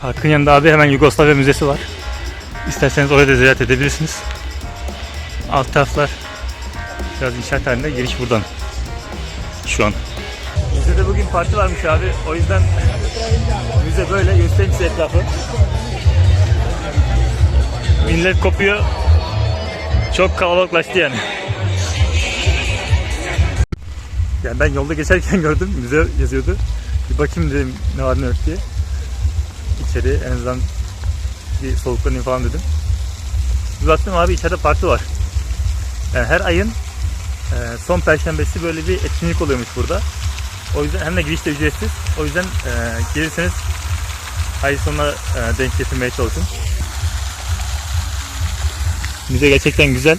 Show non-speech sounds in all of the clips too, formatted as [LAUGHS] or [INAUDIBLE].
Parkın yanında abi hemen Yugoslavya Müzesi var. İsterseniz oraya da ziyaret edebilirsiniz. Alt taraflar biraz inşaat halinde giriş buradan. Şu an. Müzede bugün parti varmış abi. O yüzden müze böyle göstereyim size etrafı. Millet kopuyor. Çok kalabalıklaştı yani. Yani ben yolda geçerken [LAUGHS] gördüm. Müze yazıyordu. Bir bakayım dedim ne var ne yok diye. İçeri en azından bir soluklanayım falan dedim. Bir baktım abi içeride parti var. Yani her ayın e, son perşembesi böyle bir etkinlik oluyormuş burada. O yüzden hem de giriş de ücretsiz. O yüzden e, gelirseniz ay sonuna e, denk getirmeye çalışın. Müze gerçekten güzel.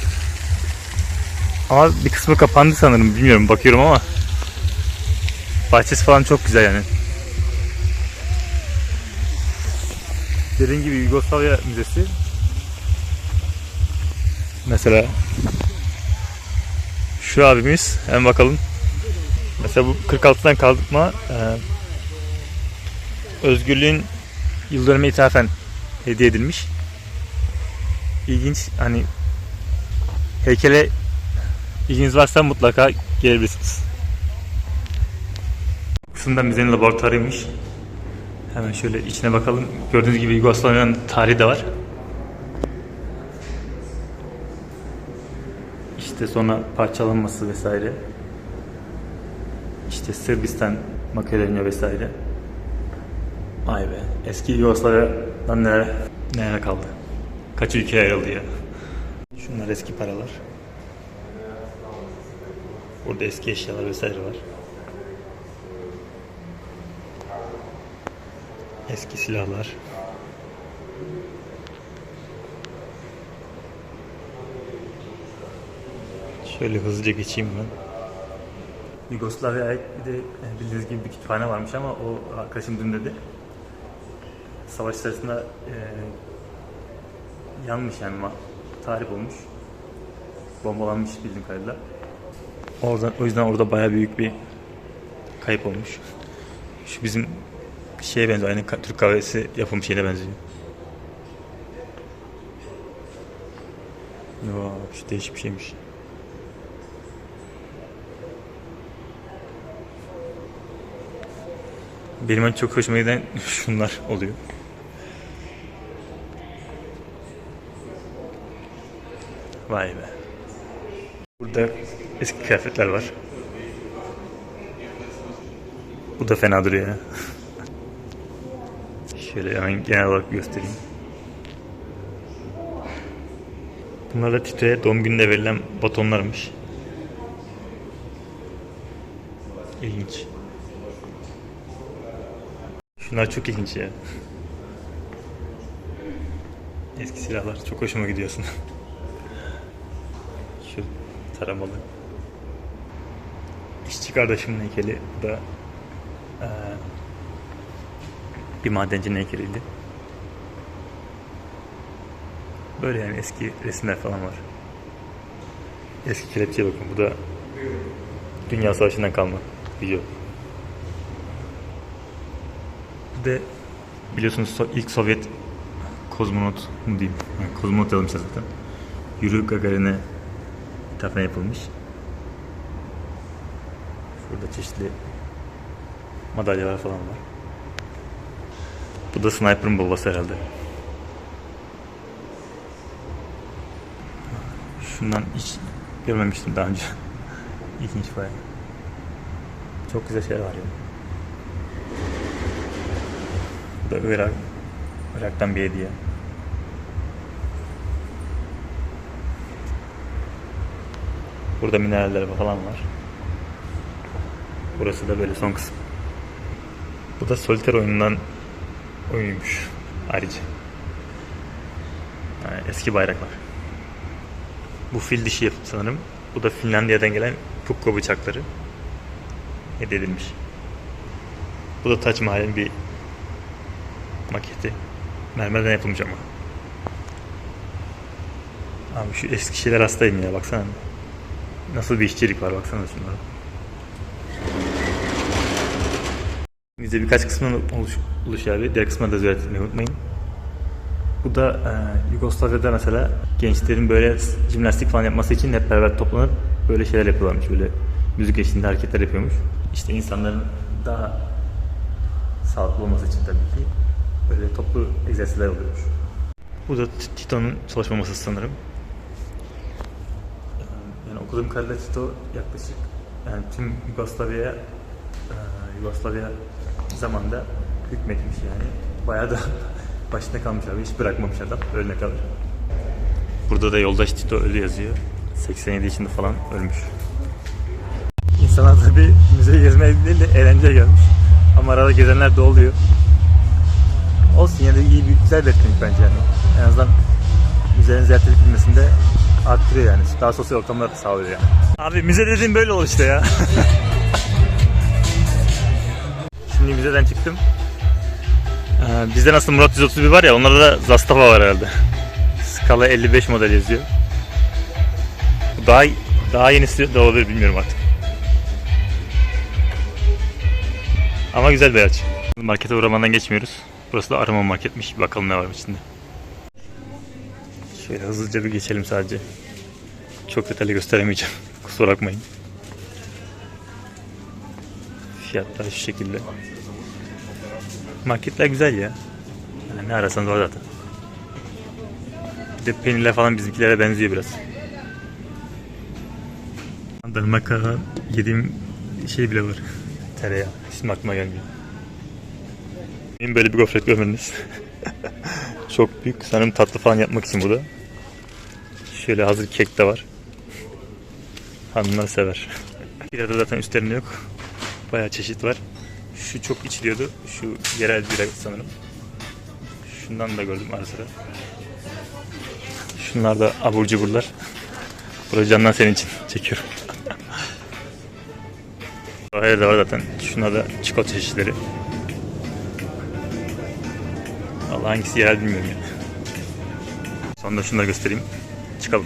Ama bir kısmı kapandı sanırım. Bilmiyorum bakıyorum ama. Bahçesi falan çok güzel yani. Dediğim gibi Yugoslavya Müzesi. Mesela şu abimiz hemen bakalım. Mesela bu 46'dan kaldırma e, özgürlüğün yıl dönümüne ithafen hediye edilmiş. İlginç hani heykele ilginiz varsa mutlaka gelebilirsiniz. Kısımda müzenin laboratuvarıymış. Hemen şöyle içine bakalım. Gördüğünüz gibi Yugoslavya'nın tarihi de var. İşte sonra parçalanması vesaire. İşte Sırbistan, Makedonya vesaire. Vay be. Eski Yugoslavya'dan neler, neler kaldı. Kaç ülkeye ayrıldı ya. Şunlar eski paralar. Burada eski eşyalar vesaire var. Eski silahlar. Şöyle hızlıca geçeyim ben. Yugoslavya'ya ait bir de e, bildiğiniz gibi bir kütüphane varmış ama o arkadaşım dün dedi. Savaş sırasında e, yanmış yani tahrip olmuş. Bombalanmış bildiğim kadarıyla. Oradan, o yüzden orada bayağı büyük bir kayıp olmuş. Şu bizim şeye benziyor. Aynı Türk kahvesi yapım şeyine benziyor. Yo, şu değişik bir şeymiş. Benim en çok hoşuma giden [LAUGHS] şunlar oluyor. Vay be. Burada eski kıyafetler var. Bu da fena duruyor ya. Şöyle hemen genel olarak göstereyim. Bunlar da Tito'ya doğum gününde verilen batonlarmış. İlginç. Şunlar çok ilginç ya. Eski silahlar çok hoşuma gidiyorsun. Şu taramalı. İşçi kardeşimin heykeli. Da bir madencinin heykeliydi. Böyle yani eski resimler falan var. Eski kelepçeye bakın. Bu da Dünya Savaşı'ndan kalma video. Bu da biliyorsunuz ilk Sovyet kozmonot mu diyeyim? Yani kozmonot yazmışlar zaten. Yuri Gagarin'e ithafen yapılmış. Burada çeşitli madalyalar falan var. Bu da sniper'ın babası herhalde. Şundan hiç görmemiştim daha önce. [LAUGHS] İlginç bayağı. Çok güzel şeyler var ya. Bu da Irak, Irak'tan bir hediye. Burada mineraller falan var. Burası da böyle son kısım. Bu da soliter oyunundan oyunuymuş ayrıca. Yani eski bayraklar. Bu fil dişi yapım sanırım. Bu da Finlandiya'dan gelen pukko bıçakları. Hediye edilmiş. Bu da Taç Mahal'in bir maketi. Mermerden yapılmış ama. Abi şu eski şeyler hastayım ya baksana. Nasıl bir işçilik var baksana şunlara. Bizde birkaç kısmından oluşup Uluş abi. Diğer kısmını da ziyaret etmeyi unutmayın. Bu da e, Yugoslavya'da mesela gençlerin böyle jimnastik falan yapması için hep beraber toplanıp böyle şeyler yapıyorlarmış. Böyle müzik eşliğinde hareketler yapıyormuş. İşte insanların daha sağlıklı olması için tabii ki böyle toplu egzersizler oluyormuş. Bu da Tito'nun çalışma masası sanırım. Yani okuduğum kadarıyla Tito yaklaşık yani tüm Yugoslavya'ya e, Yugoslavya zamanında hükmetmiş yani. Bayağı da [LAUGHS] başında kalmış abi. Hiç bırakmamış adam ölene kadar. Burada da yoldaş Tito ölü yazıyor. 87 yaşında falan ölmüş. İnsanlar tabi müzeyi gezmeye değil de eğlenceye gelmiş. Ama arada gezenler de oluyor. Olsun yine de iyi bir güzel bir etkinlik bence yani. En azından müzenin ziyaret edilmesinde arttırıyor yani. Daha sosyal ortamlar da sağlıyor yani. Abi müze dediğim böyle olur işte ya. [LAUGHS] Şimdi müzeden çıktım. Ee, bizde nasıl Murat 131 var ya onlarda da Zastava var herhalde. Skala 55 model yazıyor. Bu Daha daha yenisi de olabilir bilmiyorum artık. Ama güzel bir araç. Markete uğramadan geçmiyoruz. Burası da arama marketmiş. Bakalım ne var içinde. Şöyle hızlıca bir geçelim sadece. Çok detaylı gösteremeyeceğim. [LAUGHS] Kusura bakmayın. Fiyatlar şu şekilde. Marketler güzel ya. Yani ne arasanız var zaten. Bir de peynirler falan bizimkilere benziyor biraz. Danimarka'da yediğim şey bile var. [LAUGHS] Tereyağı. İsmi aklıma gelmiyor. Benim böyle bir gofret görmeniz. [LAUGHS] Çok büyük. Sanırım tatlı falan yapmak için bu da. Şöyle hazır kek de var. Hanımlar sever. [LAUGHS] Bir de zaten üstlerinde yok. Bayağı çeşit var. Şu çok içiliyordu. Şu yerel bira sanırım. Şundan da gördüm ara sıra. Şunlar da abur cuburlar. Burası candan senin için çekiyorum. [LAUGHS] Hayır da var zaten. Şunlar da çikolata çeşitleri. Allah hangisi yerel bilmiyorum ya. Sonra şunları göstereyim. Çıkalım.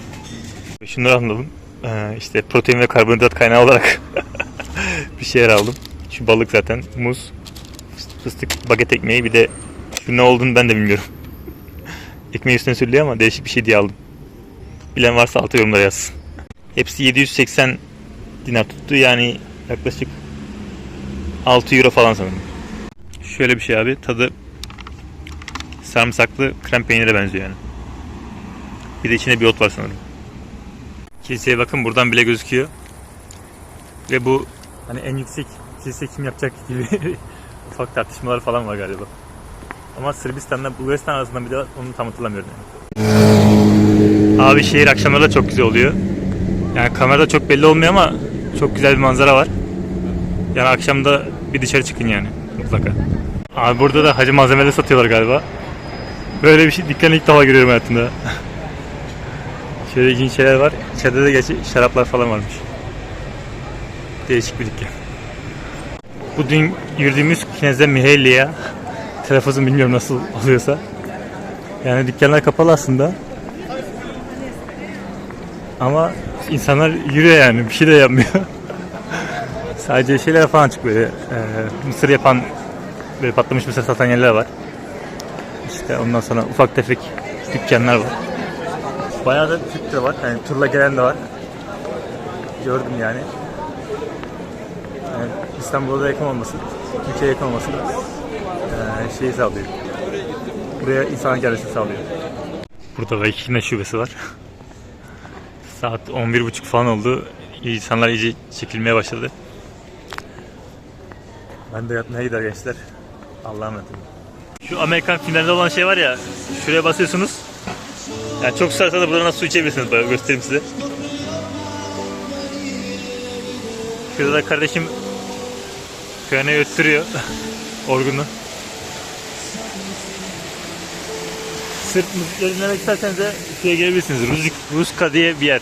Şunları anladım. Ee, işte protein ve karbonhidrat kaynağı olarak [LAUGHS] bir şeyler aldım. Şu balık zaten. Muz, fıstık, baget ekmeği bir de şu ne olduğunu ben de bilmiyorum. [LAUGHS] Ekmeği üstüne sürülüyor ama değişik bir şey diye aldım. Bilen varsa alta yorumlara yazsın. Hepsi 780 dinar tuttu yani yaklaşık 6 euro falan sanırım. Şöyle bir şey abi tadı sarımsaklı krem peynire benziyor yani. Bir de içinde bir ot var sanırım. Kiliseye bakın buradan bile gözüküyor. Ve bu hani en yüksek kilise kim yapacak gibi [LAUGHS] ufak tartışmalar falan var galiba. Ama Sırbistan'la Bulgaristan arasında bir de onu tam hatırlamıyorum yani. Abi şehir akşamları da çok güzel oluyor. Yani kamerada çok belli olmuyor ama çok güzel bir manzara var. Yani akşamda bir dışarı çıkın yani mutlaka. Abi burada da hacı malzemeleri satıyorlar galiba. Böyle bir şey dükkanı ilk defa görüyorum hayatımda. [LAUGHS] Şöyle ilginç şeyler var. İçeride de gerçi şaraplar falan varmış. Değişik bir dükkan. Bu dün yürüdüğümüz Kinez'de Mihelli'ye telaffuzum bilmiyorum nasıl oluyorsa. Yani dükkanlar kapalı aslında. Ama insanlar yürüyor yani bir şey de yapmıyor. [LAUGHS] Sadece şeyler falan açık böyle. E, mısır yapan böyle patlamış mısır satan yerler var. İşte ondan sonra ufak tefek dükkanlar var. Bayağı da Türk de var. Yani turla gelen de var. Gördüm yani. İstanbul'a yakın olması, ülkeye yakın olması da e, şeyi sağlıyor. Buraya insan gelmesini sağlıyor. Burada Vaykine şubesi var. Saat 11.30 falan oldu. İnsanlar iyice çekilmeye başladı. Ben de yatmaya gider gençler. Allah'a emanet olun. Şu Amerikan filmlerinde olan şey var ya, şuraya basıyorsunuz. Yani çok sarsa da buradan su içebilirsiniz. Böyle göstereyim size. Şurada da kardeşim piyanoyu öttürüyor. Orgunu. Sırf müzikleri dinlemek isterseniz de şuraya gelebilirsiniz. Ruzik, Ruska diye bir yer.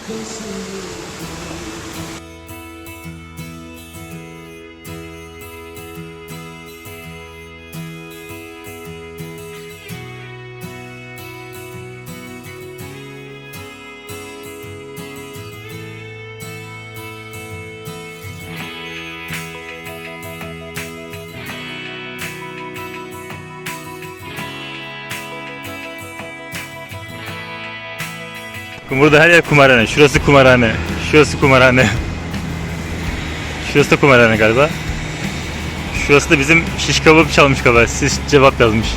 Burada her yer kumarhane. Şurası kumarhane. Şurası kumarhane. Şurası da kumarhane galiba. Şurası da bizim şiş kebap çalmış galiba. Siz cevap yazmış.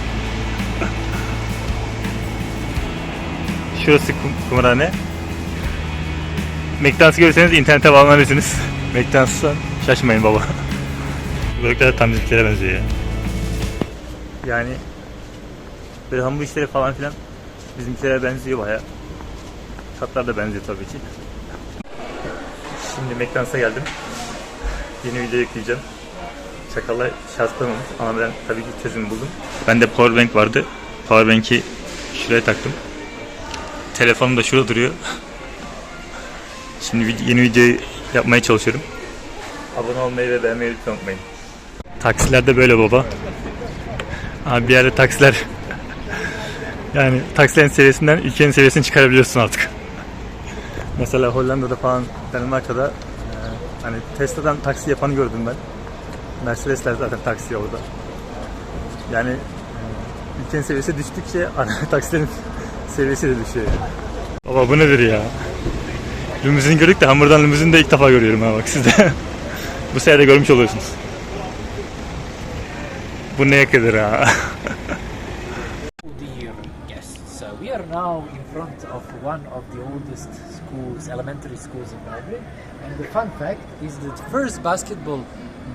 Şurası kum- kumarhane. McDonald's görürseniz internete bağlanabilirsiniz. [LAUGHS] McDonald's'tan şaşmayın baba. [LAUGHS] Böylelikler tam bizimkilere benziyor ya. Yani böyle hamur işleri falan filan bizimkilere benziyor baya. Tatlar da benziyor tabii ki. Şimdi McDonald's'a geldim. Yeni video yükleyeceğim. Çakala şarj koymamış ama ben tabii ki çözüm buldum. Bende powerbank vardı. Powerbank'i şuraya taktım. Telefonum da şurada duruyor. Şimdi yeni videoyu yapmaya çalışıyorum. Abone olmayı ve beğenmeyi lütfen unutmayın. Taksilerde böyle baba. Abi bir yerde taksiler [LAUGHS] yani taksilerin seviyesinden ülkenin seviyesini çıkarabiliyorsun artık. Mesela Hollanda'da falan Danimarka'da e, hani Tesla'dan taksi yapanı gördüm ben. Mercedesler zaten taksi orada. Yani e, ülkenin seviyesi düştükçe [LAUGHS] taksilerin seviyesi de düşüyor. Yani. Baba bu nedir ya? Limuzin gördük de hamurdan limuzin de ilk defa görüyorum ha bak siz de. [LAUGHS] bu sefer de görmüş oluyorsunuz. Bu neye kadar ha? [LAUGHS] we are now in front of one of the oldest schools, elementary schools in Belgrade. And the fun fact is that the first basketball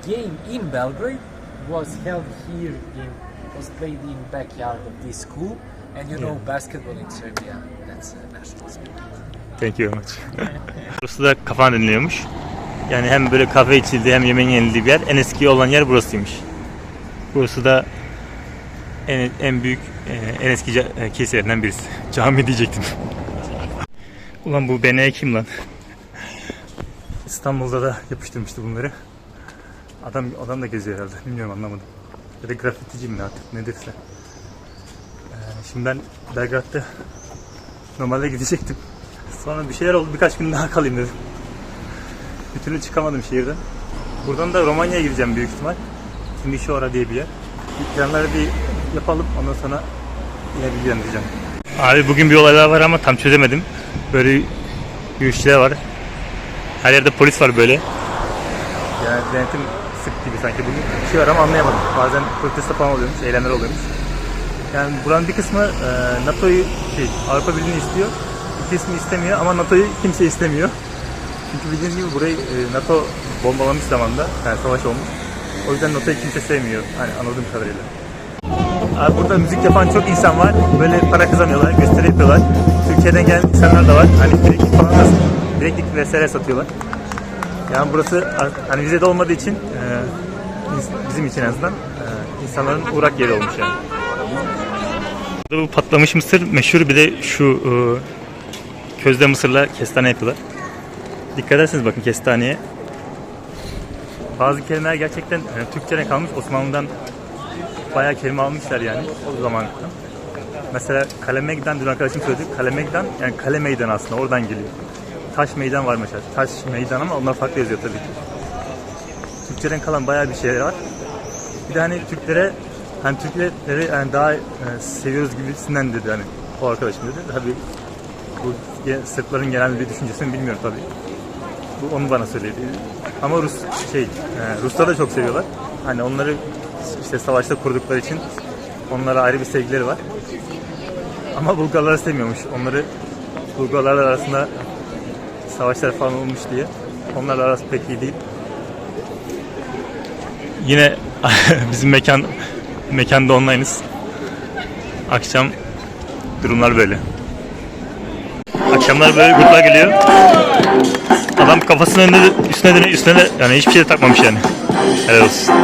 game in Belgrade was held here in was played in backyard of this school. And you know basketball in Serbia, that's a national sport. Thank you very much. [LAUGHS] burası da kafan dinliyormuş. Yani hem böyle kahve içildiği hem yemeğin yenildiği bir yer. En eski olan yer burasıymış. Burası da en, en büyük, e, en eski ca- e, kiliselerinden birisi. [LAUGHS] Cami diyecektim. Ulan bu BNE kim lan? İstanbul'da da yapıştırmıştı bunları. Adam adam da geziyor herhalde. Bilmiyorum anlamadım. Ya da grafitici mi artık nedirse. Ee, şimdi ben Belgrad'da normalde gidecektim. Sonra bir şeyler oldu birkaç gün daha kalayım dedim. Bir türlü çıkamadım şehirden. Buradan da Romanya'ya gideceğim büyük ihtimal. Timișoara diye bir yer. Planları bir yapalım ondan sonra yine bilgilendireceğim. Abi bugün bir olaylar var ama tam çözemedim. Böyle yürüyüşler var. Her yerde polis var böyle. Yani denetim sık gibi sanki bugün. Bir şey var ama anlayamadım. Bazen protesto falan oluyormuş, eylemler oluyormuş. Yani buranın bir kısmı e, NATO'yu şey, Avrupa Birliği'ni istiyor. Bir kısmı istemiyor ama NATO'yu kimse istemiyor. Çünkü bildiğiniz gibi burayı e, NATO bombalamış zamanda. Yani savaş olmuş. O yüzden NATO'yu kimse sevmiyor. Hani anladığım kadarıyla. Abi burada müzik yapan çok insan var. Böyle para kazanıyorlar, gösteri yapıyorlar. Türkiye'den gelen insanlar da var. Hani bileklik falan da bileklik vesaire satıyorlar. Yani burası hani vizede olmadığı için e, bizim için en azından e, insanların uğrak yeri olmuş yani. Burada bu patlamış mısır meşhur bir de şu e, közde mısırla kestane yapıyorlar. Dikkat ederseniz bakın kestaneye. Bazı kelimeler gerçekten e, Türkçe'ne kalmış. Osmanlı'dan bayağı kelime almışlar yani o zaman. Mesela kale meydan dün arkadaşım söyledi. Kale meydan yani kale meydan aslında oradan geliyor. Taş meydan var mesela. Taş meydan ama onlar farklı yazıyor tabii ki. Türkçeden kalan bayağı bir şeyler var. Bir de hani Türklere hani Türkleri yani daha e, seviyoruz gibisinden dedi hani o arkadaşım dedi. Tabii bu Sırpların genel bir düşüncesini bilmiyorum tabii. Bu onu bana söyledi. Ama Rus şey e, Ruslar da çok seviyorlar. Hani onları işte savaşta kurdukları için onlara ayrı bir sevgileri var. Ama Bulgarları sevmiyormuş. Onları Bulgarlar arasında savaşlar falan olmuş diye. Onlarla arası pek iyi değil. Yine [LAUGHS] bizim mekan mekanda online'ız. Akşam durumlar böyle. Akşamlar böyle gruplar geliyor. Adam kafasının önünde üstüne de üstüne de yani hiçbir şey de takmamış yani. Helal olsun.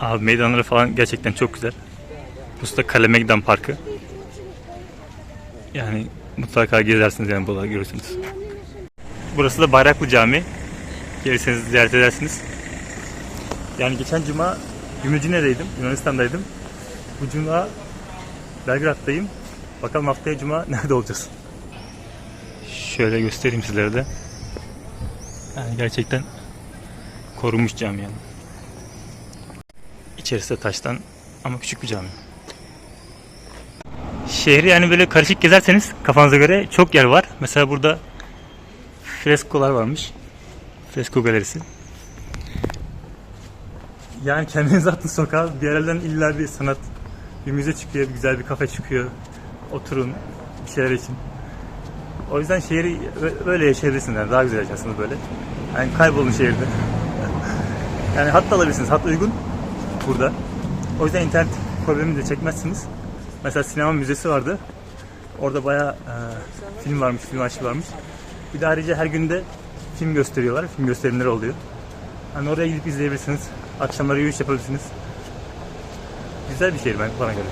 Abi meydanları falan gerçekten çok güzel. Burası da Kale Meydan Parkı. Yani mutlaka gezersiniz yani burada görürsünüz. Burası da Bayraklı Cami. Gelirseniz ziyaret edersiniz. Yani geçen cuma Gümülcine'deydim, Yunanistan'daydım. Bu cuma Belgrad'dayım. Bakalım haftaya cuma [LAUGHS] nerede olacağız? Şöyle göstereyim sizlere de. Yani gerçekten Korunmuş cami yani. İçerisi de taştan ama küçük bir cami. Şehri yani böyle karışık gezerseniz kafanıza göre çok yer var. Mesela burada freskolar varmış. Fresko galerisi. Yani kendinize atın sokağa bir yerlerden illa bir sanat, bir müze çıkıyor, bir güzel bir kafe çıkıyor. Oturun bir şeyler için. O yüzden şehri ö- öyle yaşayabilirsiniz yani daha güzel yaşarsınız böyle. Yani kaybolun şehirde. [LAUGHS] yani hat da alabilirsiniz. Hat uygun burada. O yüzden internet problemi de çekmezsiniz. Mesela sinema müzesi vardı. Orada bayağı e, film varmış, film arşivi varmış. Bir de ayrıca her günde film gösteriyorlar. Film gösterimleri oluyor. Hani oraya gidip izleyebilirsiniz. Akşamları yürüyüş yapabilirsiniz. Güzel bir şehir ben bana göre.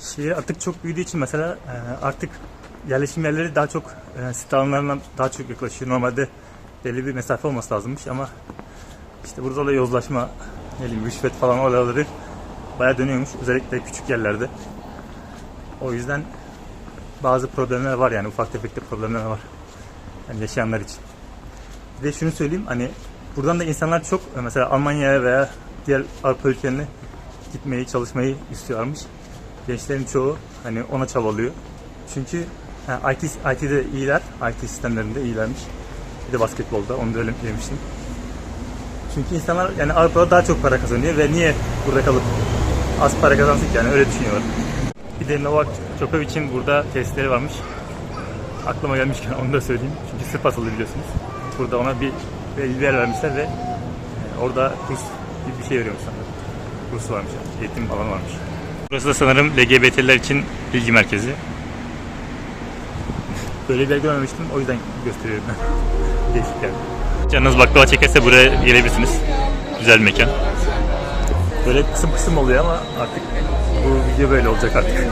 Şehir artık çok büyüdüğü için mesela e, artık yerleşim yerleri daha çok e, sit alanlarına daha çok yaklaşıyor. Normalde belli bir mesafe olması lazımmış ama işte burada da yozlaşma, ne bileyim rüşvet falan oraları bayağı dönüyormuş. Özellikle küçük yerlerde. O yüzden bazı problemler var yani ufak tefek de problemler var. Yani yaşayanlar için. De şunu söyleyeyim hani buradan da insanlar çok mesela Almanya'ya veya diğer Avrupa ülkelerine gitmeyi, çalışmayı istiyorlarmış. Gençlerin çoğu hani ona çabalıyor. Çünkü ha, IT, IT'de iyiler, IT sistemlerinde iyilermiş. Bir de basketbolda, onu da öyle demiştim. Çünkü insanlar yani Avrupa'da daha çok para kazanıyor ve niye burada kalıp az para kazansın ki yani öyle düşünüyorlar. Bir de Novak Djokovic'in burada testleri varmış. Aklıma gelmişken onu da söyleyeyim. Çünkü sırf asıllı biliyorsunuz. Burada ona bir, yer vermişler ve e, orada kurs gibi bir şey veriyormuş sanırım. Kursu varmış, eğitim alanı varmış. Burası da sanırım LGBT'ler için bilgi merkezi. [LAUGHS] Böyle bir yer görmemiştim, o yüzden gösteriyorum. [LAUGHS] Değişik yani. Canınız baklava çekerse buraya gelebilirsiniz. Güzel bir mekan. Böyle kısım kısım oluyor ama artık bu video böyle olacak artık.